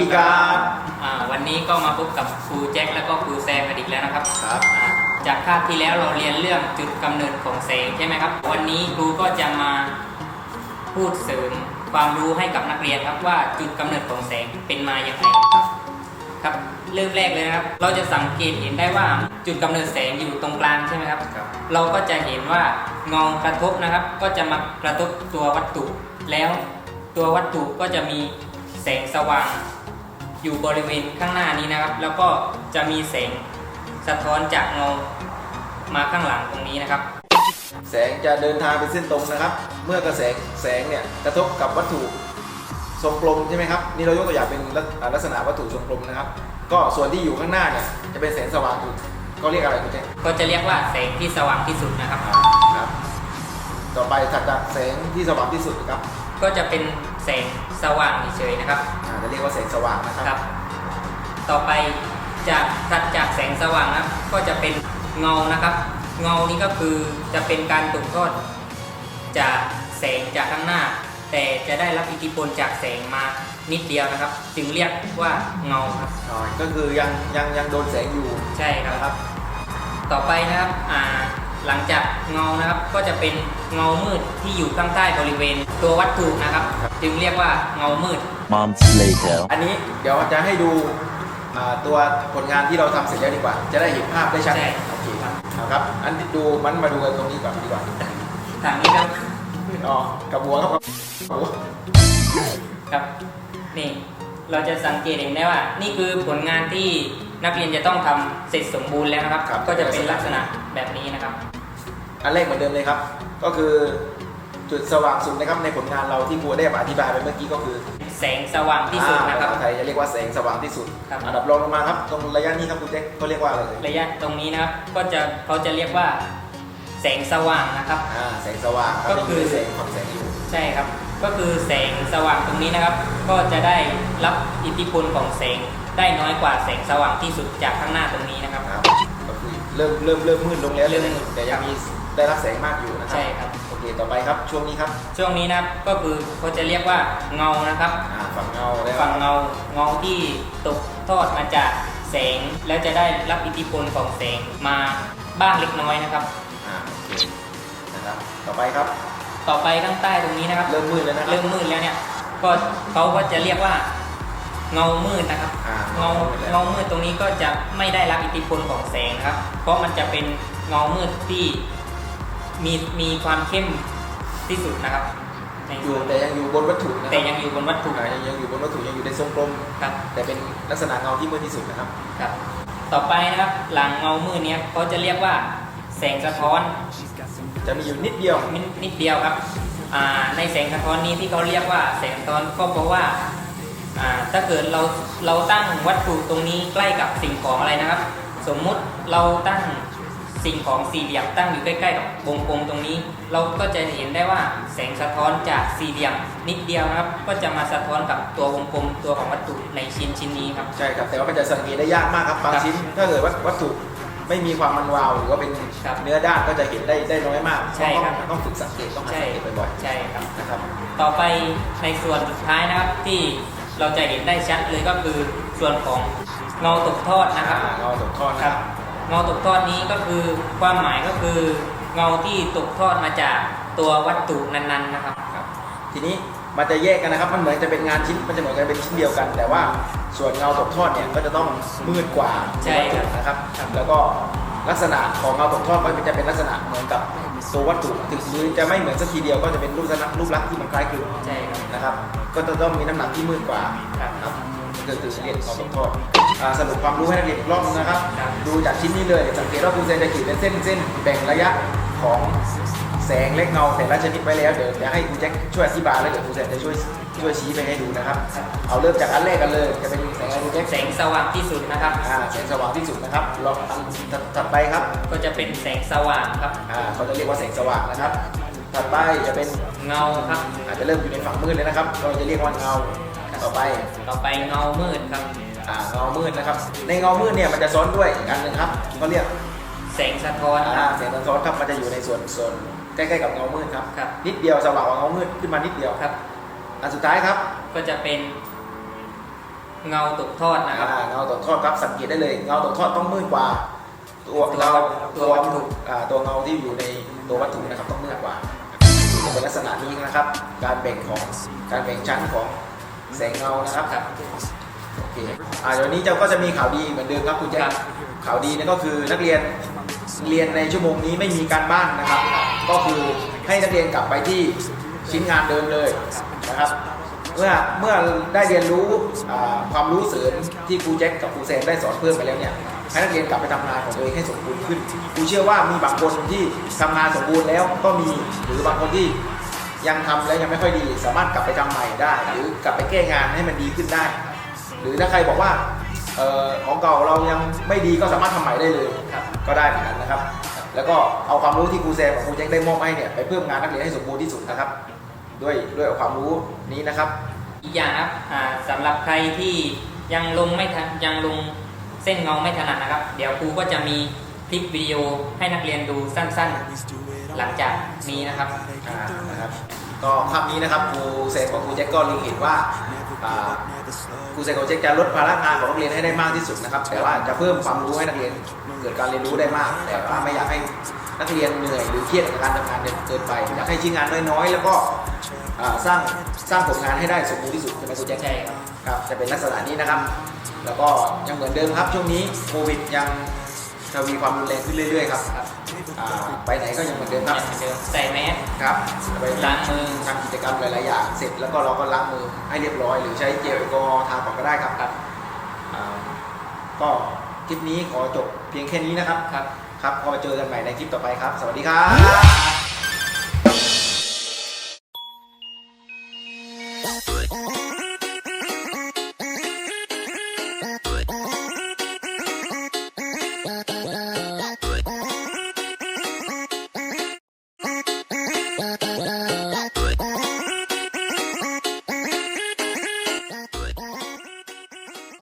ดีครับอ่าวันนี้ก็มาพบกับครูแจ็คแล้วก็ครูแซมกันอีกแล้วนะครับครับอ่าจากคาบที่แล้วเราเรียนเรื่องจุดกำเนิดของแสงใช่ไหมครับ วันนี้ครูก็จะมาพูดเสริมความรู้ให้กับนักเรียนครับว่าจุดกำเนิดของแสงเป็นมาอย่างไรครับเริ่มแรกเลยนะครับ เราจะสังเกตเห็นได้ว่าจุดกำเนิดแสงอยู่ตรงกลางใช่ไหมครับครับ เราก็จะเห็นว่าเงากระทบนะครับ ก็จะมากระทบตัววัตถุ แล้วตัววัตถุก็จะมีแสงสว่าง อยู่บริเวณข้างหน้านี้นะครับ แล้วก็จะมีแสงสะท้อนจากเงามาข้างหลังตรงนี้นะครับ แสงจะเดินทางเป็นเส้นตรงนะครับ เมื่อกระแสแสงเนี่ยกระทบกับวัตถุทรงกลมใช่ไหมครับนี่เรายกตัวอย่างเป็นลักอ่าลักษณะวัตถุทรงกลมนะครับ ก็ส่วนที่อยู่ข้างหน้าเนี่ยจะเป็นแสงสว่างอยู่ก็เรียกอะไรคุณแจ๊คก็จะเรียกว่าแสงที่สว่างที่สุดนะครับครับ ต่อไปถัดจากแสงที่สว่างที่สุดนะครับ ก็จะเป็นแสงสว่างเฉยๆนะครับอ่าจะเรียกว่าแสงสว่างนะครับ ครับ ต่อไปจากถัดจากแสงสว่างนะครับก็จะเป็นเงานะครับ เงานี้ก็คือจะเป็นการตกทอดจากแสงจากข้างหน้า แต่จะได้รับอิทธิพลจากแสงมานิดเดียวนะครับ จึงเรียกว่าเงาครับอ่าก็คือยังยังยังโดนแสงอยู่ใช่ครับ นะครับ ต่อไปนะครับอ่า หลังจากเงานะครับก็จะเป็นเงามืดที่อยู่ข้างใต้บริเวณ ตัววัตถุนะครับ จึงเรียกว่าเงามืด months later. อันนี้เดี๋ยวจะให้ดูอ่าตัวผลงานที่เราทำเสร็จแล้วดีกว่า จะได้เห็นภาพได้ชัดใช่ โอเคครับเอาครับ อันที่ดูมันมาดูกันตรงนี้ก่อนดีกว่าทางนี้ครับอ๋อกับหัวครับหัวครับนี่เราจะสังเกตเห็นได้ว่า นี่คือผลงานที่ นักเรียนจะต้องทำเสร็จสมบูรณ์แล้วนะครับ ก็จะเป็นลักษณะแบบนี้นะครับ อันแรกเหมือนเดิมเลยครับ ก็คือจุดสว่างสุดนะครับในผลงานเราที่ครูได้อธิบายไปเมื่อกี้ก็คือ แสงสว่างที่สุดอ่านะครับภาษาไทยจะเรียกว่าแสงสว่างที่สุดครับอันดับรองลงมาครับ ตรงระยะนี้ครับคุณแจ็คเขาเรียกว่าอะไรเลยระยะตรงนี้นะครับก็จะเขาจะเรียกว่า แสงสว่างนะครับอ่าแสงสว่างรับก็คือนี่แสงความแสงอยู่ใช่ครับ ก็คือแสงสว่างตรงนี้นะครับ ก็จะได้รับอิทธิพลของแสงได้น้อยกว่าแสงสว่างที่สุดจากข้างหน้าตรงนี้นะครับครับก็คือเริ่มเริ่มเริ่มมืดลงแล้วเริ่มแต่ยังมีได้รับแสงมากอยู่นะครัใช่ครับ โอเคต่อไปครับช่วงนี้ครับช่วงนี้นะครับก็คือเขาจะเรียกว่าเงานะครับอ่าฝั่งเงาแล้วฝั่งเงาเงาที่ตกทอดมาจากแสงแล้วจะได้รับอิทธิพลของแสงมาบ้างเล็กน้อยนะครับอ่าโอเคนะครับต่อไปครับ ต่อไปข้างใต้ตรงนี้นะครับ เริ่มมืดแล้วนะครับเริ่มมืดแล้วเนี่ย ก็เขาก็จะเรียกว่าเงามืดนะครับ อ่าเงาเงามืดตรงนี้ก็จะไม่ได้รับอิทธิพลของแสงนะครับ เพราะมันจะเป็นเงามืดที่มีมีความเข้มที่สุดนะครับในอยู่แต่ยังอยู่บนวัตถุนะคแต่รับยังอยู่บนวัตถุอ่ายังยังอยู่บนวัตถุยังอยู่ในทรงกลม ครับ แต่เป็นลักษณะเงาที่มืดที่สุดนะครับ ครับต่อไปนะครับหลังเงามืดเนี้ยเขาจะเรียกว่าแสงสะท้อน จะมีอยู่นิดเดียว นิดนิดเดียวครับอ่าในแสงสะท้อนนี้ที่เขาเรียกว่าแสงสะท้อนก็เพราะว่าอ่าถ้าเกิดเราเราตั้งวัตถุตรงนี้ใกล้กับสิ่งของอะไรนะครับ สมมุติเราตั้งสิ่งของสี่เหลี่ยมตั้งอยู่ใกล้ๆกับวงกลมตรงนี้ เราก็จะเห็นได้ว่าแสงสะท้อนจากสี่เหลี่ยมนิดเดียวนะครับ ก็จะมาสะท้อนกับตัววงกลมตัวของวัตถุในชิ้นชิ้นนี้ครับ ใช่ครับ แต่ว่ามันจะสังเกตได้ยากมากครับ บางครับ ชิ้น ถ้าเกิดว่าวัตถุ ไม่มีความมันวาวหรือว่าเป็นครับเนื้อด้านก็จะเห็นได้ได้น้อยมากใช่ครับ ต้องต้องฝึกสังเกตต้องหัดใช่สังเกตบ่อยใช่ครับ ๆนะครับ ต่อไปในส่วนสุดท้ายนะครับที่เราจะเห็นได้ชัดเลยก็คือส่วนของเงาตกทอดนะครับอ่าเงาตกทอดคนะครัรับบเงาตกทอดนี้ก็คือความหมายก็คือเงาที่ตกทอดมาจากตัววัตถุนั้นๆนะครับ ครับ ทีนี้ มันจะแยกกันนะครับ มันเหมือนจะเป็นงานชิ้น มันจะเหมือนกันเป็นชิ้นเดียวกัน แต่ว่าส่วนเงาตกทอดเนี่ยก็จะต้องมืดกว่าใช่ครับ นะครับ แล้วก็ลักษณะของเงาตกทอดก็จะเป็นลักษณะเหมือนกับตัววัตถุถึงมือจะไม่เหมือนสักทีเดียวก็จะเป็นรูปลักษณะรูปลักษณ์ที่มันคล้ายคลึงใช่ครับ นะครับ ก็จะต้องมีน้ำหนักที่มืดกว่าครับครับก็คือเรียนเงาตกทอดอ่าสรุปความรู้ให้นักเรียนอีกรอบนึงนะครับ ครับ ดูจากชิ้นนี้เลยสังเกตว่าครูเซนจะขีดเป็นเส้นเส้นแบ่งระยะของ แสงและเงาแต่ละชนิดไว้แล้วเดี๋ยวเดี๋ยวให้ครูแจ็คช่วยอธิบายแล้วเดี๋ยวครูเซนจะช่วยช่วยชี้ไปให้ดูนะครับ เอาเริ่มจากอันแรกกันเลยจะเป็นแสงอะไรครูแจ็คแสงสว่างที่สุดนะครับ อ่าแสงสว่างที่สุดนะครับลองอันถัดไปครับก็จะเป็นแสงสว่างครับ อ่าเขาจะเรียกว่าแสงสว่างนะครับ ถัดไปจะเป็นเงาครับ อาจจะเริ่มอยู่ในฝั่งมืดเลยนะครับ เราจะเรียกว่าเงาต่อไปต่อไปเงามืดครับอ่าเงามืดนะครับ ในเงามืดเนี่ยมันจะซ้อนด้วยอีกอันหนึ่งครับก็เรียกแสงสะท้อนคอ่ารับแสงสะท้อนครับมันจะอยู่ในส่วนส่วน ใกล้ๆกับเงามืดครับ ครับ นิดเดียวสว่างกว่าเงามืดขึ้นมานิดเดียวครับ อันสุดท้ายครับก็จะเป็นเงาตกทอดนะครับ อ่าเงาตกทอดครับสังเกตได้เลยเงาตกทอดต้องมืดกว่า ตัวตัวเงาตัตัวววัวัตตถุถุอ่าตัวเงาที่อยู่ในตัววัตถุนะครับต้องมืดกว่าจะเป็นลักษณะนี้นะครับ การแบ่งของการแบ่งชั้นของแสงเงานะครับครับโอเคอ่าเดี๋ยวนี้เจ้าก็จะมีข่าวดีเหมือนเดิมครับคุณแจ๊คครับข่าวดีเนี่ยก็คือนักเรียนเรียนในชั่วโมงนี้ไม่มีการบ้านนะครับ ก็คือให้นักเรียนกลับไปที่ชิ้นงานเดิมเลยนะครับเมื่อเมื่อได้เรียนรู้ความรู้เสริมที่ครูแจ็คกับครูแซมได้สอนเพิ่มไปแล้วเนี่ยให้นักเรียนกลับไปทำงานของตัวเองให้สมบูรณ์ขึ้นครูเชื่อว่ามีบางคนที่ทำงานสมบูรณ์แล้วก็มีหรือบางคนที่ยังทำแล้วยังไม่ค่อยดี สามารถกลับไปทำใหม่ได้ หรือกลับไปแก้งานให้มันดีขึ้นได้ หรือถ้าใครบอกว่าออของเก่าเรายังไม่ดีก็สามารถทำใหม่ได้เลยก็ได้เหมือนกันนะครับ แล้วก็เอาความรู้ที่ครูแซมกับครูแจ็คได้มอบให้เนี่ยไปเพิ่มงานนักเรียนให้สมบูรณ์ที่สุดนะครับ ด้วยด้วยความรู้นี้นะครับ อีกอย่างนะครับอ่าสำหรับใครที่ยังลงไม่ทันยังลงเส้นเงาไม่ถนัดนะครับ เดี๋ยวครูก็จะมีคลิปวิดีโอให้นักเรียนดูสั้นๆ หลังจากนี้นะครับ อ่านะครับก็คำนี้นะครับครูเซนกับครูแจ็คก็เล็งเห็นว่าอ่า ครูเซนกับครูแจ็คจะลดภาระงานของนักเรียนให้ได้มากที่สุดนะครับ แต่ว่าจะเพิ่มความรู้ให้นักเรียนเกิดการเรียนรู้ได้มาก แต่ว่าไม่อยากให้นักเรียนเหนื่อยหรือเครียดกับการทำงานเกินไปอยากให้ชิ้นงานน้อยๆ แล้วก็อ่าสร้างสร้างผลงานให้ได้สมบูรณ์ที่สุดใช่ไหมครูแจ็คใช่ครับครับจะเป็นลักษณะนี้นะครับ แล้วก็ยังเหมือนเดิมครับช่วงนี้โควิดยัง ทวีความรุนแรงขึ้นเรื่อยๆครับอ่าไปไหนก็ยังเหมือนเดิมครับยังเหมือนเดิมใส่แมสครับไปล้างมือทำกิจกรรมหลายๆอย่างเสร็จแล้วก็เราก็ล้างมือให้เรียบร้อย หรือใช้เจลแอลกอฮอล์ทาก่อนก็ได้ครับครับอ่าก็คลิปนี้ขอจบเพียงแค่นี้นะครับครับ ครับก็มาเจอกันใหม่ในคลิปต่อไปครับ สวัสดีครับ